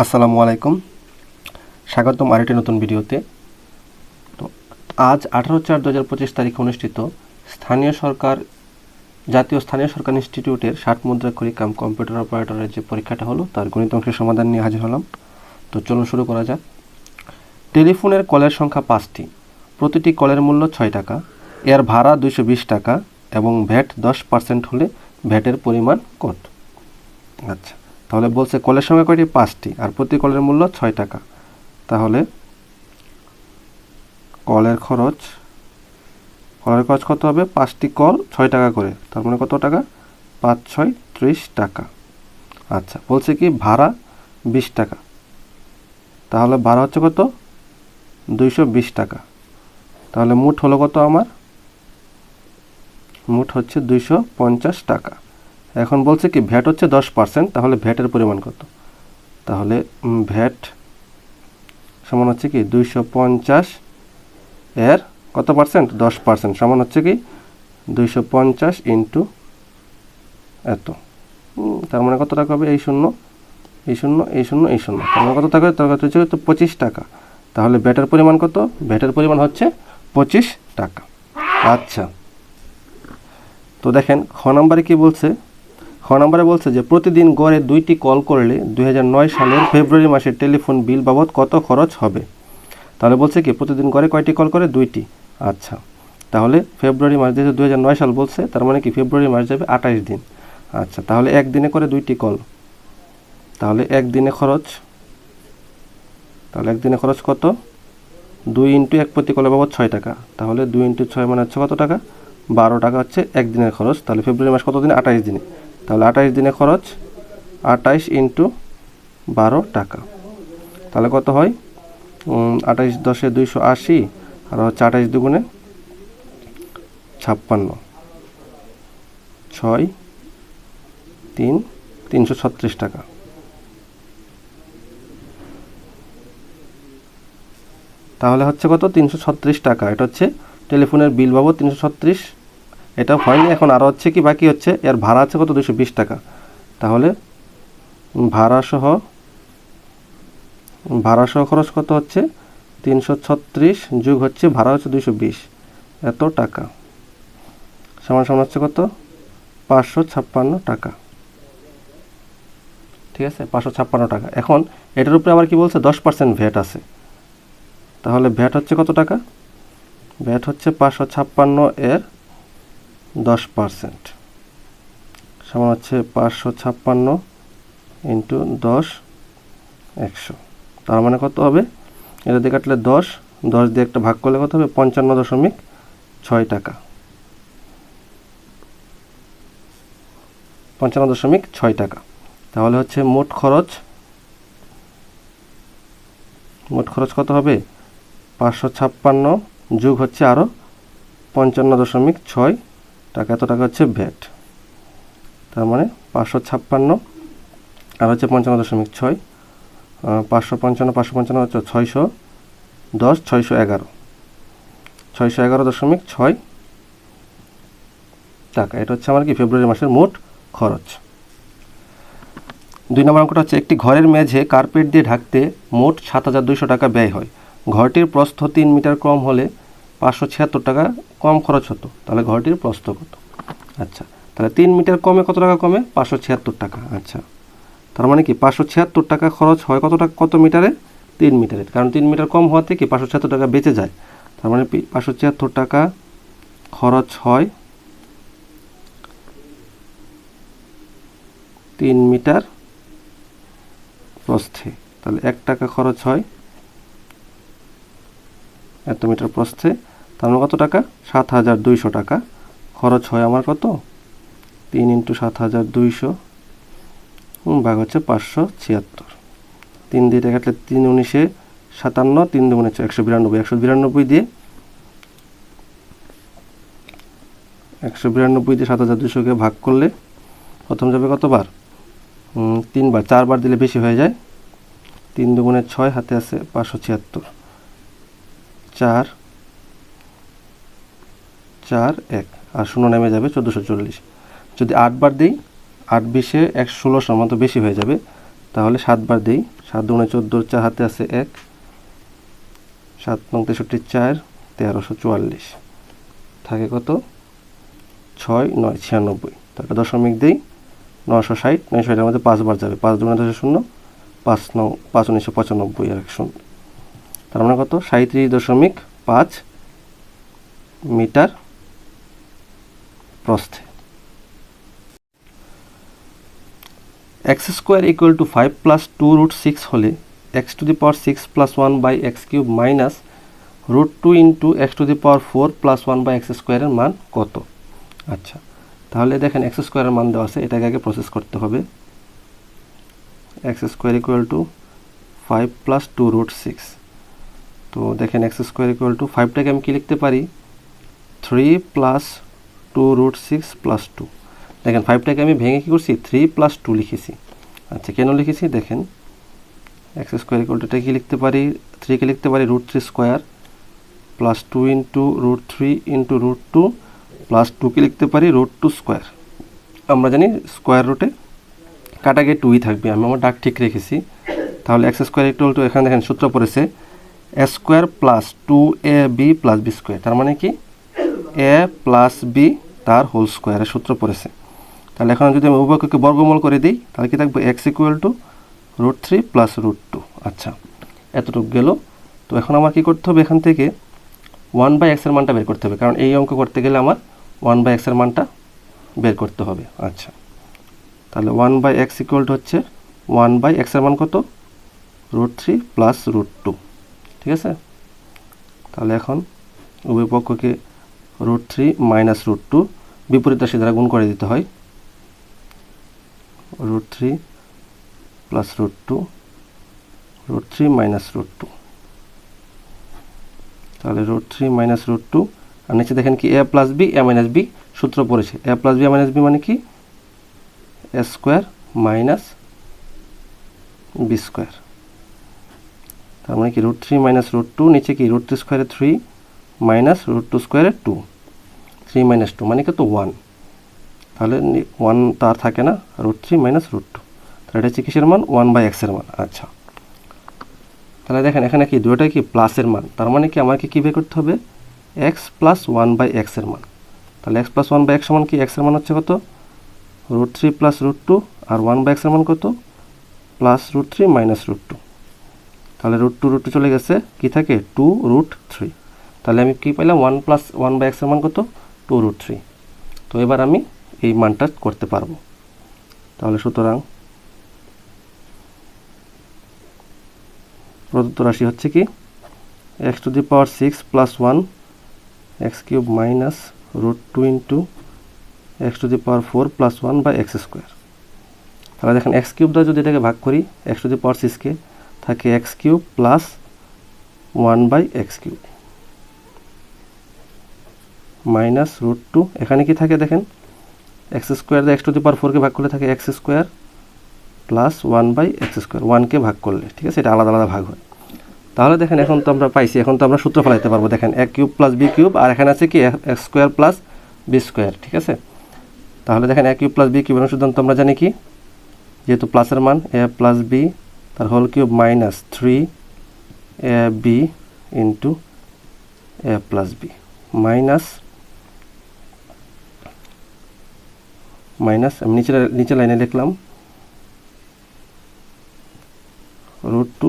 আসসালামু আলাইকুম। স্বাগতম আরেকটি নতুন ভিডিওতে। তো আজ আঠারো চার দু হাজার পঁচিশ তারিখে অনুষ্ঠিত স্থানীয় সরকার, জাতীয় স্থানীয় সরকার ইনস্টিটিউটের ষাট মুদ্রা কাম কম্পিউটার অপারেটরের যে পরীক্ষাটা হলো, তার গণিত অংশের সমাধান নিয়ে হাজির হলাম। তো চলুন শুরু করা যাক। টেলিফোনের কলের সংখ্যা পাঁচটি। প্রতিটি কলের মূল্য ছয় টাকা। এর ভাড়া দুইশো বিশ টাকা এবং ভ্যাট দশ পার্সেন্ট হলে ভ্যাটের পরিমাণ কত? আচ্ছা। তাহলে বলছে কলের সংখ্যা কয়টি? পাঁচটি। আর প্রতি কলের মূল্য ছয় টাকা। তাহলে কলের খরচ কলের খরচ কত হবে? পাঁচটি কল ছয় টাকা করে। তার মানে কত টাকা? পাঁচ, ছয়, ত্রিশ টাকা। আচ্ছা বলছে কি ভাড়া বিশ টাকা। তাহলে ভাড়া হচ্ছে কত? দুইশো বিশ টাকা। তাহলে মুঠ হলো কত আমার? মুঠ হচ্ছে দুইশো পঞ্চাশ টাকা। এখন বলছে কি, ভ্যাট হচ্ছে দশ পার্সেন্ট, তাহলে ভ্যাটের পরিমাণ কত? তাহলে ভ্যাট সমান হচ্ছে কি, দুইশো পঞ্চাশ এর কত পার্সেন্ট? দশ পার্সেন্ট। সমান হচ্ছে কি, দুইশো পঞ্চাশ ইন্টু এত। তার মানে কত টাকা হবে? এই শূন্য এই শূন্য এই শূন্য এই শূন্য। তার মানে কত টাকা তার কত হচ্ছে তো পঁচিশ টাকা। তাহলে ভ্যাটের পরিমাণ কত? ভ্যাটের পরিমাণ হচ্ছে পঁচিশ টাকা। আচ্ছা। তো দেখেন, খ নম্বরে কি বলছে? খ নম্বরে বলছে যে, প্রতিদিন গড়ে দুইটি কল করলে দু হাজার নয় সালের ফেব্রুয়ারি মাসের টেলিফোন বিল বাবদ কত খরচ হবে? তাহলে বলছে কি, প্রতিদিন গড়ে কয়টি কল করে? দুইটি। আচ্ছা তাহলে ফেব্রুয়ারি মাস যেহেতু দুই সাল বলছে, তার মানে কি ফেব্রুয়ারি মাস যাবে আঠাশ দিন। আচ্ছা তাহলে একদিনে করে দুইটি কল। তাহলে একদিনে খরচ, তাহলে একদিনে খরচ কত? দুই ইন্টু এক প্রতি কলের বাবদ ছয় টাকা। তাহলে দুই ইন্টু ছয় মানে হচ্ছে কত টাকা? বারো টাকা হচ্ছে একদিনের খরচ। তাহলে ফেব্রুয়ারি মাস কত দিন আঠাইশ দিনে। তাহলে আঠাইশ দিনে খরচ আঠাইশ ইন্টু বারো টাকা। তাহলে কত হয়? আঠাইশ দশে দুইশো আশি, আর হচ্ছে আঠাইশ দুগুণে ছাপ্পান্ন। ছয়, তিন, তিনশো ছত্রিশ টাকা। তাহলে হচ্ছে কত? তিনশো ছত্রিশ টাকা। এটা হচ্ছে টেলিফোনের বিল বাবদ তিনশো ছত্রিশ এটা হয়নি, এখন আরও হচ্ছে কি বাকি হচ্ছে? এর ভাড়া আছে কত? দুশো বিশ টাকা। তাহলে ভাড়া সহ ভাড়া সহ খরচ কত হচ্ছে? তিনশো ছত্রিশ যুগ হচ্ছে ভাড়া হচ্ছে দুশো বিশ। এত টাকা। সমান সমান হচ্ছে কত? পাঁচশো ছাপ্পান্ন টাকা। ঠিক আছে? পাঁচশো ছাপ্পান্ন টাকা। এখন এটার উপরে আবার কি বলছে? দশ পার্সেন্ট ভ্যাট আছে। তাহলে ভ্যাট হচ্ছে কত টাকা? ভ্যাট হচ্ছে পাঁচশো ছাপ্পান্ন এর দশ পার্সেন্ট। সমান হচ্ছে পাঁচশো ছাপ্পান্ন ইন্টু দশ একশো। তার মানে কত হবে? এটা দিয়ে কাটলে দশ দশ দিয়ে একটা ভাগ করলে কত হবে? পঞ্চান্ন দশমিক ছয় টাকা। পঞ্চান্ন দশমিক ছয় টাকা। তাহলে হচ্ছে মোট খরচ মোট খরচ কত হবে? পাঁচশো ছাপ্পান্ন যুগ হচ্ছে আরও পঞ্চান্ন দশমিক ছয় টাকা এত টাকা হচ্ছে ভ্যাট তার মানে পাঁচশো ছাপ্পান্ন আর হচ্ছে পঞ্চান্ন দশমিক ছয়। পাঁচশো পঞ্চান্ন পাঁচশো পঞ্চান্ন হচ্ছে ছয়শো দশ, ছয়শো এগারো। ছয়শো এগারো দশমিক ছয় টাকা। এটা হচ্ছে আমার কি, ফেব্রুয়ারি মাসের মোট খরচ। দুই নম্বর অঙ্কটা হচ্ছে, একটি ঘরের মেঝে কার্পেট দিয়ে ঢাকতে মোট সাত হাজার দুইশো টাকা ব্যয় হয়। ঘরটির প্রস্থ তিন মিটার কম হলে পাঁচশো ছিয়াত্তর টাকা কম খরচ হতো। তাহলে ঘরটির প্রস্থ কত? আচ্ছা তাহলে তিন মিটার কমে কত টাকা কমে? পাঁচশো ছিয়াত্তর টাকা আচ্ছা। তার মানে কি পাঁচশো ছিয়াত্তর টাকা খরচ হয় কত টাকা, কত মিটারে? তিন মিটারে। কারণ তিন মিটার কম হওয়াতে কি পাঁচশো ছিয়াত্তর টাকা বেঁচে যায়? তার মানে পাঁচশো ছিয়াত্তর টাকা খরচ হয় তিন মিটার প্রস্থে। তাহলে এক টাকা খরচ হয়, এত মিটার প্রস্থে। তার মানে কত টাকা? সাত হাজার দুইশো টাকা। খরচ হয় আমার কত? তিন ইন্টু সাত হাজার দুইশো। ভাগ হচ্ছে পাঁচশো ছিয়াত্তর। তিন দিয়ে কাটলে তিন উনিশে সাতান্ন, তিন দুগুণে একশো বিরানব্বই। একশো বিরানব্বই দিয়ে একশো বিরানব্বই দিয়ে সাত হাজার দুশোকে ভাগ করলে প্রথম যাবে কতবার? তিনবার। চারবার দিলে বেশি হয়ে যায়। তিন দুগুণে ছয়, হাতে আছে পাঁচশো ছিয়াত্তর। চার চার, এক। আর শূন্য নেমে যাবে চোদ্দোশো চল্লিশ। যদি আটবার দিই, আট বিশে এক ষোলোশোর মতো বেশি হয়ে যাবে। তাহলে সাতবার দিই, সাত দুগুণে চোদ্দোর চার হাতে আছে এক। সাত নং তেষট্টি চার, তেরোশো চুয়াল্লিশ। থাকে কত? ছয়, নয়, ছিয়ানব্বই। তারপরে দশমিক দিই নশো ষাট। নয়শো ষাটের মধ্যে পাঁচবার যাবে। পাঁচ দুগুণে দশে শূন্য, পাঁচ নং, পাঁচ উনিশশো পঁচানব্বই আর এক শূন্য। তার মানে কত? সাঁত্রিশ দশমিক পাঁচ মিটার প্রস্থে x square equal to five plus two root six হলে x to the power six plus one by x cube minus root two into x to the power four plus one by x স্কোয়ারের মান কত? আচ্ছা তাহলে দেখেন x স্কোয়ারের মান দেওয়া আছে, এটাকে আগে প্রসেস করতে হবে। X square equal to five plus two root six তো দেখেন এক্স স্কোয়ার ইকুয়াল টু ফাইভটাকে আমি কী লিখতে পারি? Three plus two root six plus two দেখেন ফাইভটাকে আমি ভেঙে কী করছি? থ্রি প্লাস টু লিখেছি। আচ্ছা কেন লিখেছি? দেখেন এক্স স্কোয়ার ইকুয়ালটা কী লিখতে পারি? থ্রিকে লিখতে পারি? Root three square plus two into root three into root two plus টুকে লিখতে পারি? রুট টু স্কোয়ার আমরা জানি স্কোয়ার রুটে কাটা গিয়ে টুই থাকবে। আমি আমার ডাক ঠিক রেখেছি। তাহলে এক্স স্কোয়ার ইকুয়াল টু এখানে দেখেন সূত্র পড়েছে a square plus two a b plus b square তার মানে কি? এ প্লাস বি তার হোল স্কোয়ারের সূত্র পড়েছে। তাহলে এখন যদি আমি উভয়কে বর্গমূল করে দিই, তাহলে কি থাকবে? X equal to root three plus root two আচ্ছা এতটুকু গেল। তো এখন আমার কী করতে হবে? এখান থেকে ওয়ান বাই এক্সের মানটা বের করতে হবে। কারণ এই অঙ্ক করতে গেলে আমার ওয়ান বাই এক্সের মানটা বের করতে হবে। আচ্ছা তাহলে one by x equal to হচ্ছে ওয়ান বাই এক্সের মান কত? Root three plus root two ঠিক আছে? তাহলে এখন উভয় পক্ষকে root three minus root two বিপরীত রাশি দ্বারা গুণ করে দিতে হয়। Root three plus root two root three minus root two তাহলে root three minus root two আর নিচে দেখেন কি a plus b a minus b সূত্র পড়েছে। A plus b a minus b মানে কি? A square minus b square তার মানে কি root three minus root two নিচে কি রুট থ্রি স্কোয়ারে থ্রি মাইনাস রুট টু স্কোয়ারে টু থ্রি মাইনাস টু মানে কত ওয়ান তাহলে ওয়ান তো আর থাকে না root three minus root two তাহলে এটা হচ্ছে কিসের মান? ওয়ান বাই এক্সের মান। আচ্ছা। তাহলে দেখেন, এখানে কি দুটোটাই কি প্লাসের মান? তার মানে কি আমাকে কী বের করতে হবে? এক্স প্লাস ওয়ান বাই এক্সের মান। তাহলে x plus one by x মান কি? এক্সের মান হচ্ছে কত? Root three plus root two R one by এক্সের মান কত? Plus root three minus root two তাহলে রুট টু রুট টু চলে গেছে, কি থাকে? টু রুট থ্রি তাহলে আমি কী পাইলাম? ওয়ান প্লাস ওয়ান বাই এক্সের মান কত? Two root three. তো এবার আমি এই মানটা করতে পারব। তাহলে সুতরাং প্রদত্ত রাশি হচ্ছে কি? X to the power six plus one x cube minus root two into x to the power four plus one by x square তাহলে দেখেন এক্স কিউব দ্বারা যদি এটাকে ভাগ করি এক্স টু দি পাওয়ার সিক্সকে থাকে x cube plus one by x cube minus root two এখানে কি থাকে দেখেন? X square x to the power ফোরকে ভাগ করলে থাকে x square plus one by x square ওয়ানকে ভাগ করলে, ঠিক আছে? এটা আলাদা আলাদা ভাগ হয়। তাহলে দেখেন, এখন তো আমরা পাইছি, এখন তো আমরা সূত্র ফেলাইতে পারব। দেখেন, এক কিউব প্লাস বি কিউব, আর এখানে আছে কি? X square plus b square ঠিক আছে? তাহলে দেখেন, এক কিউব প্লাস বি কিউবের সিদ্ধান্ত আমরা জানি কি? যেহেতু প্লাসের মান এ প্লাস বি তার whole cube minus three A B into A plus B minus minus আমি নিচে নিচে লাইনে লিখলাম। Root two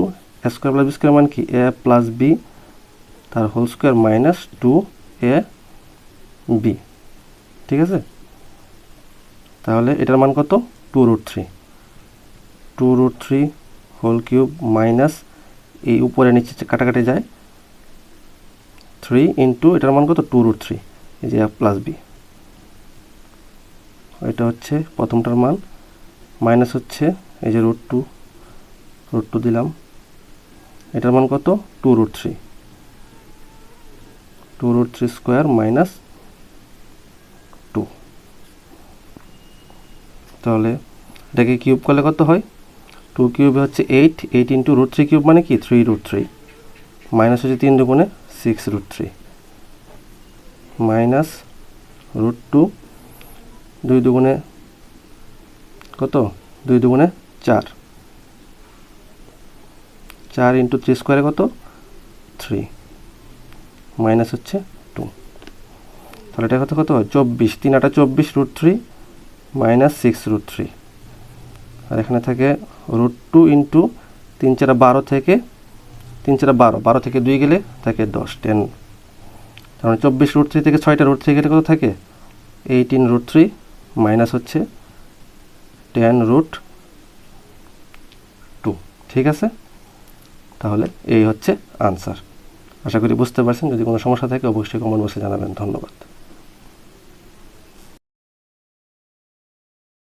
square plus B square মান কি? এ প্লাস বি তার whole square minus two A B ঠিক আছে? তাহলে এটার মান কত? Two root three two root three whole cube minus এই উপরে নিচে কাটাকাটি যায় থ্রি ইন্টু এটার মান কত? টু রুট থ্রি এই যে এ প্লাস বি এটা হচ্ছে প্রথমটার মান। মাইনাস হচ্ছে এই যে রুট টু রুট টু দিলাম। এটার মান কত? Two root three two root three square minus two তাহলে এটাকে কিউব করলে কত হয়? টু কিউবে হচ্ছে eight eight into root three cube মানে কি? থ্রি রুট থ্রি মাইনাস হচ্ছে তিন দুগুণে six root three minus root two দুই দুগুণে কত? দুই দুগুণে চার। চার ইন্টু থ্রি স্কোয়ারে কত? থ্রি মাইনাস হচ্ছে টু তাহলে এটা কত কত? চব্বিশ। তিন আটা চব্বিশ root three minus six root three আর এখানে থাকে রুট টু ইন্টু তিন চারা বারো থেকে তিন চারা বারো। বারো থেকে দুই গেলে থাকে দশ টেন তাহলে চব্বিশ রুট থ্রি থেকে ছয়টা রুট থ্রি গেলে কত থাকে? এইটিন রুট থ্রি মাইনাস হচ্ছে টেন রুট টু ঠিক আছে? তাহলে এই হচ্ছে আনসার আশা করি বুঝতে পারছেন। যদি কোনো সমস্যা থাকে, অবশ্যই কমেন্ট বক্সে জানাবেন। ধন্যবাদ।